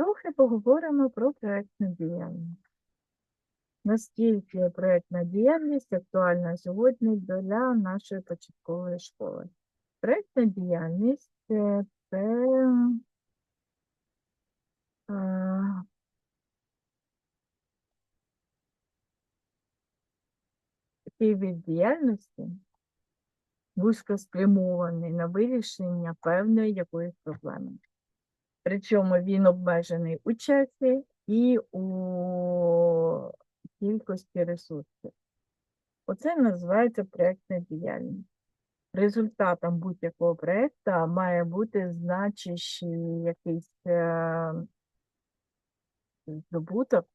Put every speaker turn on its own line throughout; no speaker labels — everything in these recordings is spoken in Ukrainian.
Трохи поговоримо про проєктну діяльність. Наскільки проєктна діяльність актуальна сьогодні для нашої початкової школи? Проєктна діяльність це, це е, такий від діяльності, вузько спрямований на вирішення певної якоїсь проблеми. Причому він обмежений у часі і у кількості ресурсів. Оце називається проєктна діяльність. Результатом будь-якого проєкту має бути значущий якийсь е, здобуток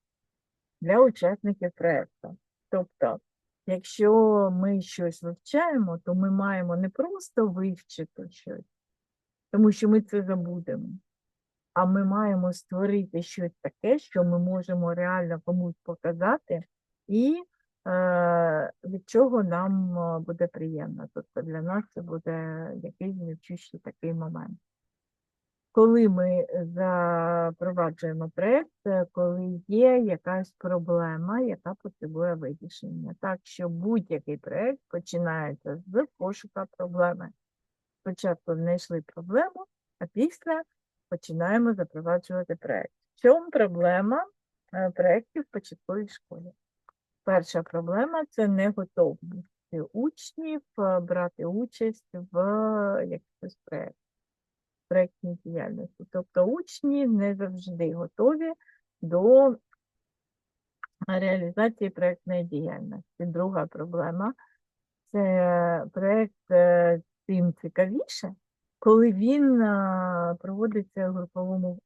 для учасників проєкту. Тобто, якщо ми щось вивчаємо, то ми маємо не просто вивчити щось, тому що ми це забудемо, а ми маємо створити щось таке, що ми можемо реально комусь показати, і е, від чого нам е, буде приємно. Тобто для нас це буде якийсь значущий такий момент. Коли ми запроваджуємо проєкт, коли є якась проблема, яка потребує вирішення. Так що будь-який проєкт починається з пошука проблеми. Спочатку знайшли проблему, а після починаємо запроваджувати проєкт. В чому проблема е, проєктів в початковій школі? Перша проблема це неготовність учнів е, брати участь в якихось проєктах проєктній діяльності. Тобто учні не завжди готові до реалізації проєктної діяльності. Друга проблема це проєкт е, тим цікавіше, коли він е, проводиться в груповому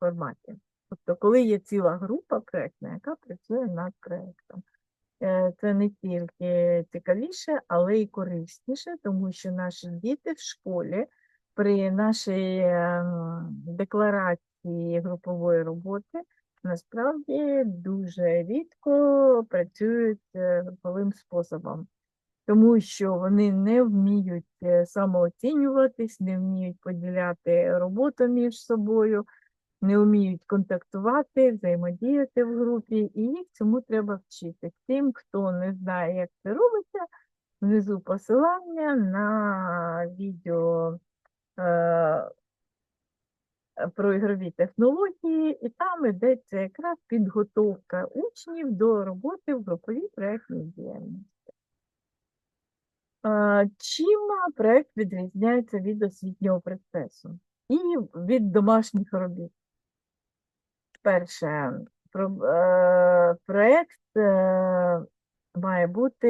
форматі. Тобто, коли є ціла група проєктна, яка працює над проєктом. Е, Це не тільки цікавіше, але й корисніше, тому що наші діти в школі при нашій ем, декларації групової роботи насправді дуже рідко працюють е, груповим способом, тому що вони не вміють е, самооцінюватись, не вміють поділяти роботу між собою, не вміють контактувати, взаємодіяти в групі, і їх цьому треба вчити. Тим, хто не знає, як це робиться, внизу посилання на відео е, про ігрові технології, і там йдеться якраз підготовка учнів до роботи в груповій проєктній діяльності. Е, Чим проєкт відрізняється від освітнього процесу і від домашніх робіт? Перше, е, проєкт е, має бути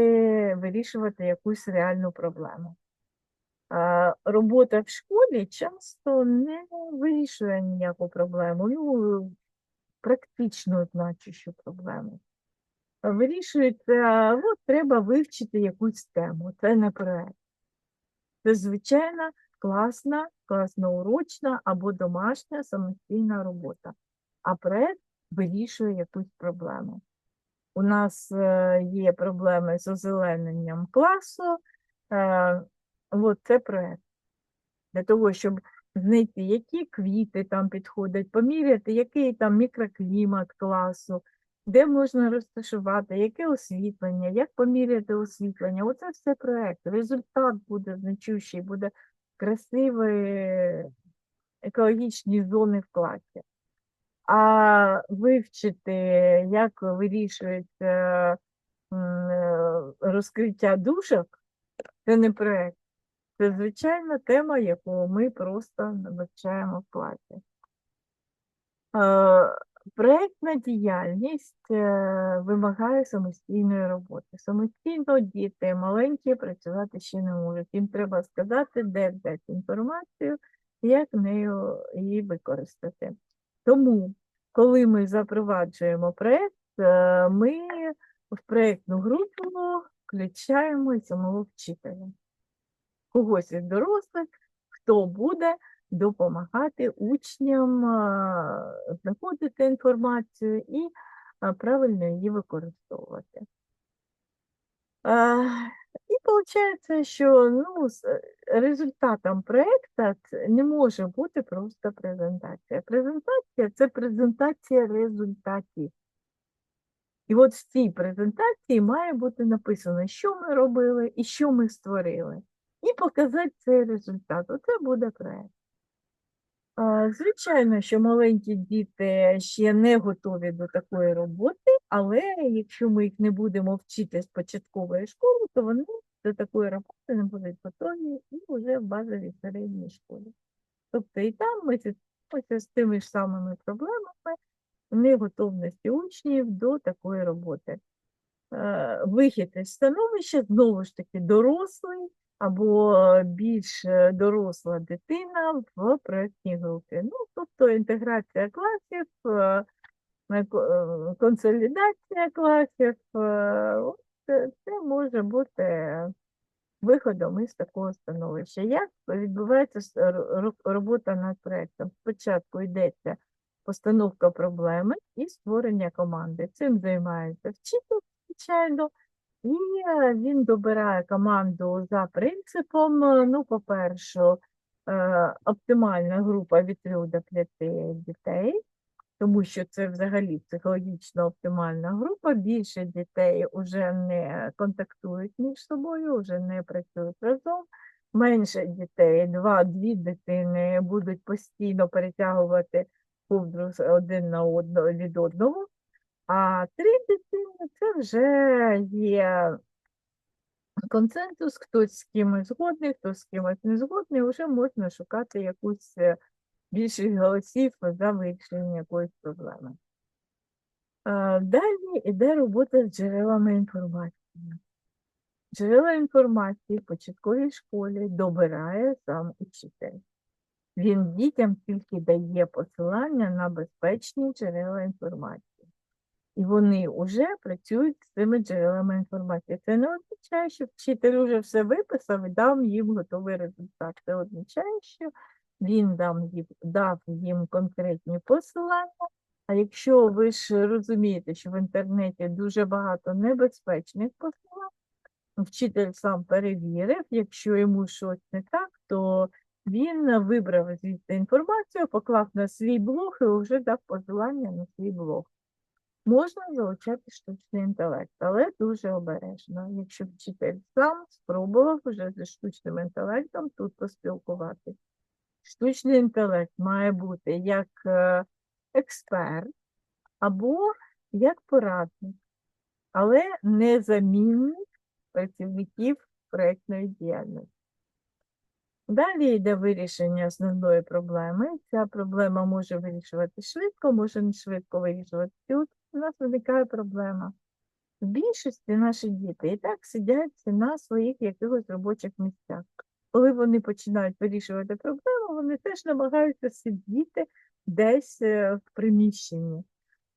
вирішувати якусь реальну проблему. Робота в школі часто не вирішує ніяку проблему, ну, практично значущу проблему. Вирішується, от треба вивчити якусь тему, це не проект. Це звичайна класна, класноурочна або домашня самостійна робота. А проект вирішує якусь проблему. У нас е, є проблеми з озелененням класу. е, От це проект. Для того, щоб знайти, які квіти там підходять, поміряти, який там мікроклімат класу, де можна розташувати, яке освітлення, як поміряти освітлення. Оце все проект. Результат буде значущий, буде красиві екологічні зони в класі. А вивчити, як вирішується е, розкриття дужок, це не проект. Це звичайна тема, яку ми просто вивчаємо в класі. Проектна діяльність е, вимагає самостійної роботи. Самостійно діти маленькі працювати ще не можуть. Їм треба сказати, де взяти інформацію, як нею її використати. Тому, коли ми запроваджуємо проект, е, ми в проєктну групу включаємо і самого вчителя когось із дорослих, хто буде допомагати учням знаходити інформацію і правильно її використовувати. І виходить, що ну, е, результатом проєкту не може бути просто презентація. Презентація це презентація результатів. І от в цій презентації має бути написано, що ми робили і що ми створили. І показати цей результат. Оце буде проєкт. Звичайно, що маленькі діти ще не готові до такої роботи, але якщо ми їх не будемо вчити з початкової школи, то вони до такої роботи не будуть готові і вже в базовій середній школі. Тобто і там ми зіткнемося з тими ж самими проблемами неготовності учнів до такої роботи. Е, Вихід із становища знову ж таки дорослий або більш е, доросла дитина в проєктній групі. Ну, тобто інтеграція класів, е, е, ко- е, консолідація класів, е, це, це може бути виходом із такого становища. Як відбувається робота над проєктом? Спочатку йдеться постановка проблеми і створення команди. Цим займається вчитель, звичайно, і він добирає команду за принципом, е, ну, по-перше, е, оптимальна група від 3 до 5 дітей, тому що це взагалі психологічно оптимальна група. Більше дітей вже не контактують між собою, вже не працюють разом. Менше дітей, два-дві дитини будуть постійно перетягувати ковдру один на одного від одного. А три дитини це вже є консенсус, хтось з кимось згодний, хтось з кимось не згодний, вже можна шукати якусь е, більшість голосів за вирішення якоїсь проблеми. Е, Далі йде робота з джерелами інформації. Джерела інформації в початковій школі добирає сам учитель. Він дітям тільки дає посилання на безпечні джерела інформації. І вони вже працюють з цими джерелами інформації. Це не означає, що вчитель вже все виписав і дав їм готовий результат. Це означає, що він дав їм конкретні посилання. А якщо ви ж розумієте, що в інтернеті дуже багато небезпечних посилань, вчитель сам перевірив, якщо йому щось не так, то він вибрав звідти інформацію, поклав на свій блог і вже дав посилання на свій блог. Можна залучати штучний інтелект, але дуже обережно. Якщо вчитель сам спробував вже зі штучним інтелектом тут поспілкуватися. Штучний інтелект має бути як е, експерт або як порадник, але не замінник працівників проєктної діяльності. Далі йде вирішення основної проблеми. Ця проблема може вирішувати швидко, може не швидко вирішувати. У нас виникає проблема. В більшості наші діти і так сидять на своїх якихось робочих місцях. Коли вони починають вирішувати проблему, вони теж намагаються сидіти десь е, в приміщенні.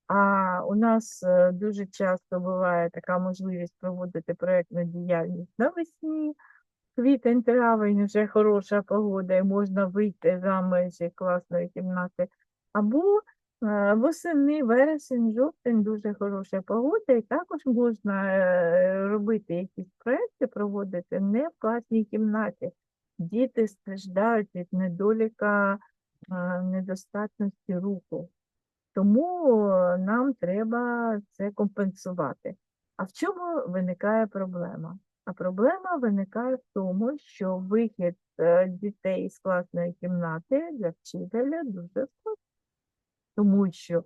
А у нас е, дуже часто буває така можливість проводити проєктну діяльність навесні, квітень, травень, вже хороша погода, і можна вийти за межі класної кімнати. Або восени, вересень, жовтень, дуже хороша погода, і також можна е, робити якісь проекти, проводити не в класній кімнаті. Діти страждають від недоліка е, недостатності руху. Тому е, нам треба це компенсувати. А в чому виникає проблема? А проблема виникає в тому, що вихід е, дітей з класної кімнати для вчителя дуже складний, тому що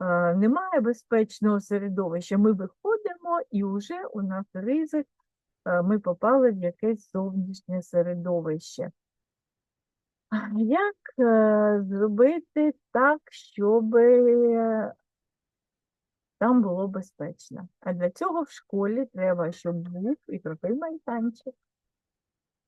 е, немає безпечного середовища. Ми виходимо і вже у нас ризик, е, ми попали в якесь зовнішнє середовище. Як е, зробити так, щоб там було безпечно? А для цього в школі треба, щоб був ігровий майданчик.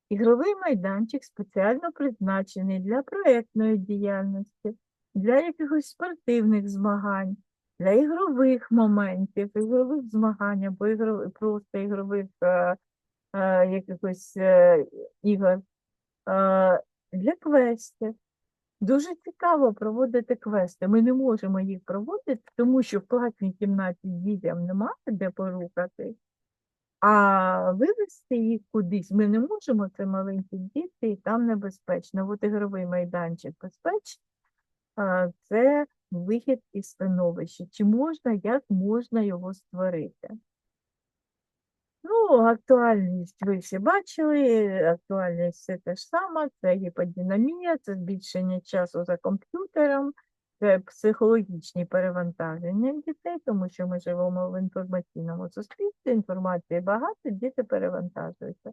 Ігровий майданчик спеціально призначений для проєктної діяльності, для якихось спортивних змагань, для ігрових моментів, ігрових змагань або ігрових, просто ігрових е, е, якихось е, ігор, е, для квестів. Дуже цікаво проводити квести. Ми не можемо їх проводити, тому що в класній кімнаті дітям немає де порухати. А вивести їх кудись ми не можемо, це маленькі діти, і там небезпечно. От ігровий майданчик безпечний, це вихід із становища. Чи можна, як можна його створити? Ну, актуальність ви всі бачили, актуальність все те ж саме, це гіподинамія, це збільшення часу за комп'ютером, це психологічні перевантаження дітей, тому що ми живемо в інформаційному суспільстві, інформації багато, діти перевантажуються.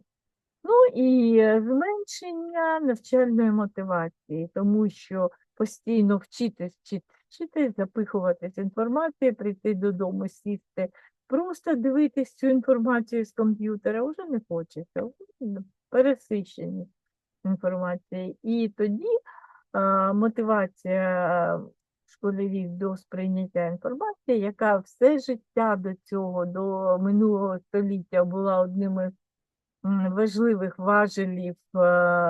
Ну і е, зменшення навчальної мотивації, тому що постійно вчитись, вчитись, вчитись, запихуватись інформацією, прийти додому, сісти, просто дивитись цю інформацію з комп'ютера вже не хочеться, вже пересичені інформації. І тоді а, мотивація школярів до сприйняття інформації, яка все життя до цього, до минулого століття була одним із важливих важелів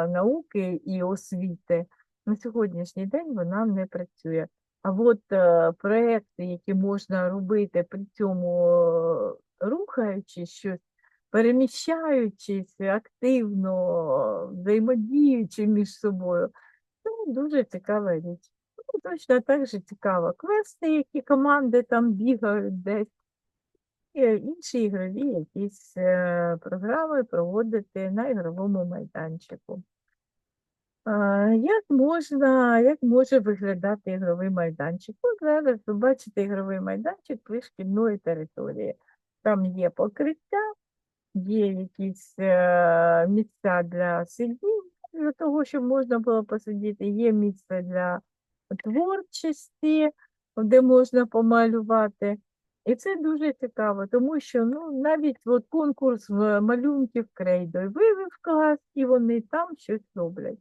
науки і освіти, на сьогоднішній день вона не працює. А от е, проекти, які можна робити при цьому е, рухаючись, щось переміщаючись активно, взаємодіючи між собою, це дуже цікава річ. Ну, точно так же цікаво. Квести, які команди там бігають десь, і інші ігрові якісь е, програми проводити на ігровому майданчику. Як можна, як може виглядати ігровий майданчик? От зараз ви бачите ігровий майданчик пришкільної території. Там є покриття, є якісь е, місця для сидіння, для того, щоб можна було посидіти, є місце для творчості, де можна помалювати. І це дуже цікаво, тому що ну, навіть от конкурс малюнків крейдою вивів клас, і вони там щось роблять.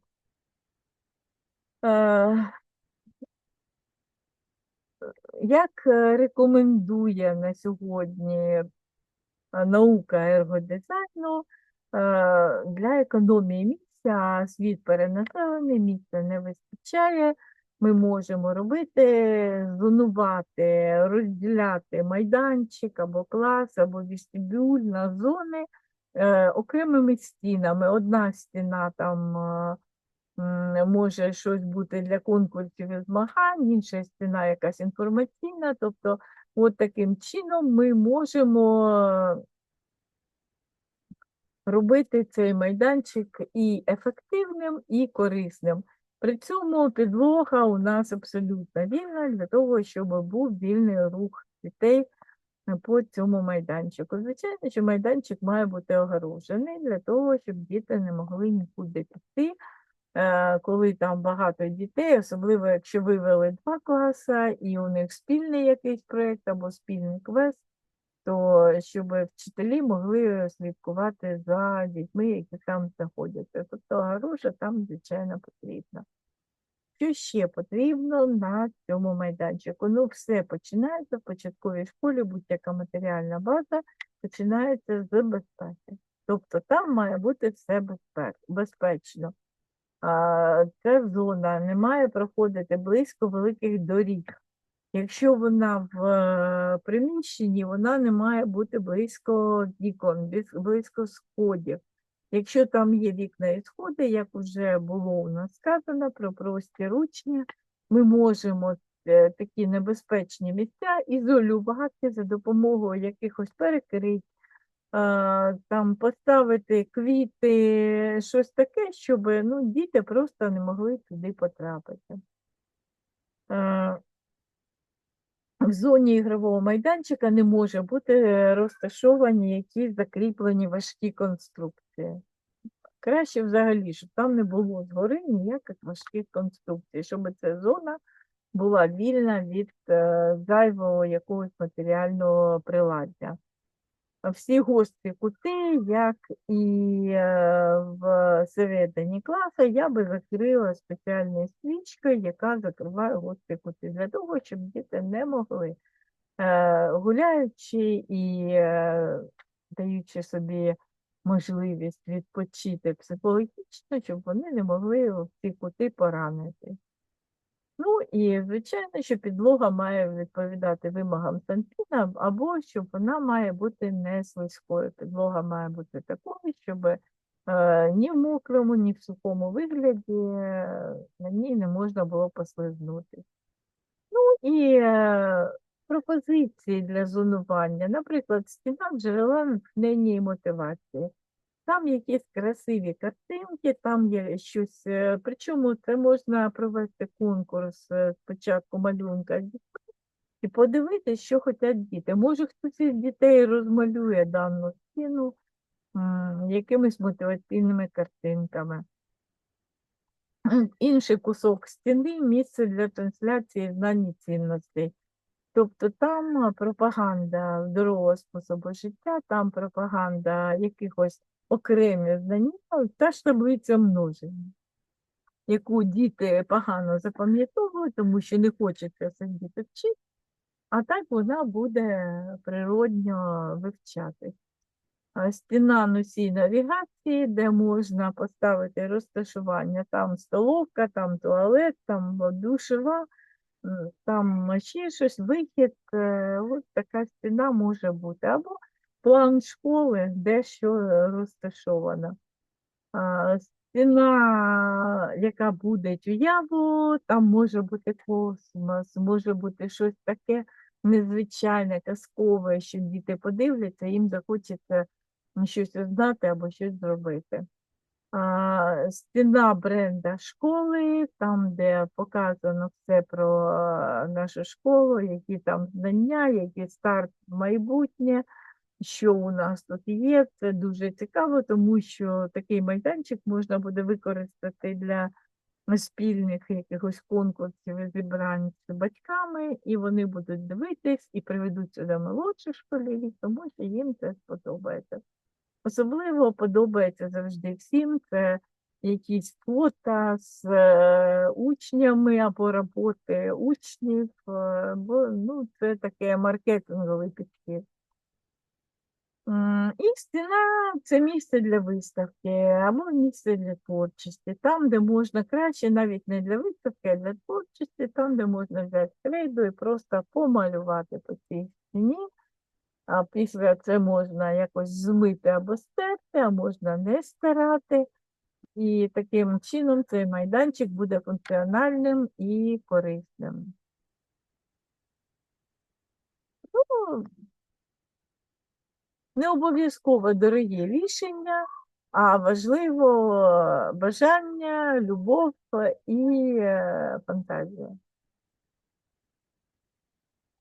Е, Як е, рекомендує на сьогодні е, наука ергодизайну для економії місця, світ перенаселений, місця не вистачає. Ми можемо робити, зонувати, розділяти майданчик або клас, або вестибюль на зони окремими стінами. Одна стіна там може щось бути для конкурсів і змагань, інша стіна якась інформаційна. Тобто, от таким чином ми можемо робити цей майданчик і ефективним, і корисним. При цьому підлога у нас абсолютно вільна для того, щоб був вільний рух дітей по цьому майданчику. Звичайно, що майданчик має бути огорожений для того, щоб діти не могли нікуди піти, коли там багато дітей, особливо якщо вивели два класи і у них спільний якийсь проєкт або спільний квест, то щоб вчителі могли слідкувати за дітьми, які там знаходяться. Тобто огорожа там, звичайно, потрібна. Що ще потрібно на цьому майданчику? Ну, все починається в початковій школі, будь-яка матеріальна база починається з безпеки. Тобто там має бути все безпечно. Ця зона не має проходити близько великих доріг. Якщо вона в е, приміщенні, вона не має бути близько вікон, близько сходів. Якщо там є вікна і сходи, як вже було у нас сказано про простір учня, ми можемо е, такі небезпечні місця ізолювати за допомогою якихось перекрить, а, там поставити квіти, щось таке, щоб ну, діти просто не могли туди потрапити. В зоні ігрового майданчика не може бути розташовані якісь закріплені важкі конструкції. Краще взагалі, щоб там не було згори ніяких важких конструкцій, щоб ця зона була вільна від е, зайвого якогось матеріального приладдя. А Всі гострі кути, як і е, в середині класу, я би закрила спеціальною свічкою, яка закриває гострі кути, для того, щоб діти не могли, е, гуляючи і даючи собі можливість відпочити психологічно, щоб вони не могли в ці кути поранити. Ну і, звичайно, що підлога має відповідати вимогам Санпіна, або щоб вона має бути не слизькою. Підлога має бути такою, щоб е, ні в мокрому, ні в сухому вигляді на ній не можна було послизнутися. Ну і е, пропозиції для зонування, наприклад, стіна джерела натхнення і мотивації. Там якісь красиві картинки, там є щось, е, причому це можна провести конкурс е, спочатку малюнка і подивитися, що хочуть діти. Може, хтось із дітей розмалює дану стіну якимись мотиваційними картинками. Інший кусок стіни місце для трансляції знань і цінностей. Тобто там пропаганда здорового способу життя, там пропаганда якихось окремі знання, та ж таблиця множення, яку діти погано запам'ятовують, тому що не хочеться сидіти вчити, а так вона буде природньо вивчатись. Стіна носій навігації, де можна поставити розташування, там столовка, там туалет, там душева, там ще щось, вихід. е, Ось така стіна може бути. Або план школи, де що е, розташовано. Стіна, яка буде уяву, там може бути космос, може бути щось таке незвичайне, казкове, що діти подивляться, їм захочеться щось знати або щось зробити. Стіна бренда школи, там, де показано все про нашу школу, які там знання, який старт в майбутнє що у нас тут є. Це дуже цікаво, тому що такий майданчик можна буде використати для спільних якихось конкурсів і зібрань з батьками, і вони будуть дивитись і приведуть сюди молодших школярів, тому що їм це сподобається. Особливо подобається завжди всім це якісь фото з е, учнями або роботи учнів, е, бо ну, це таке маркетинговий підхід. І стіна це місце для виставки або місце для творчості, там, де можна краще, навіть не для виставки, а для творчості, там, де можна взяти крейду і просто помалювати по цій стіні. А після це можна якось змити або стерти, а можна не стирати. І таким чином цей майданчик буде функціональним і корисним. Ну, не обов'язково дорогі рішення, а важливо е, бажання, любов і е, фантазія.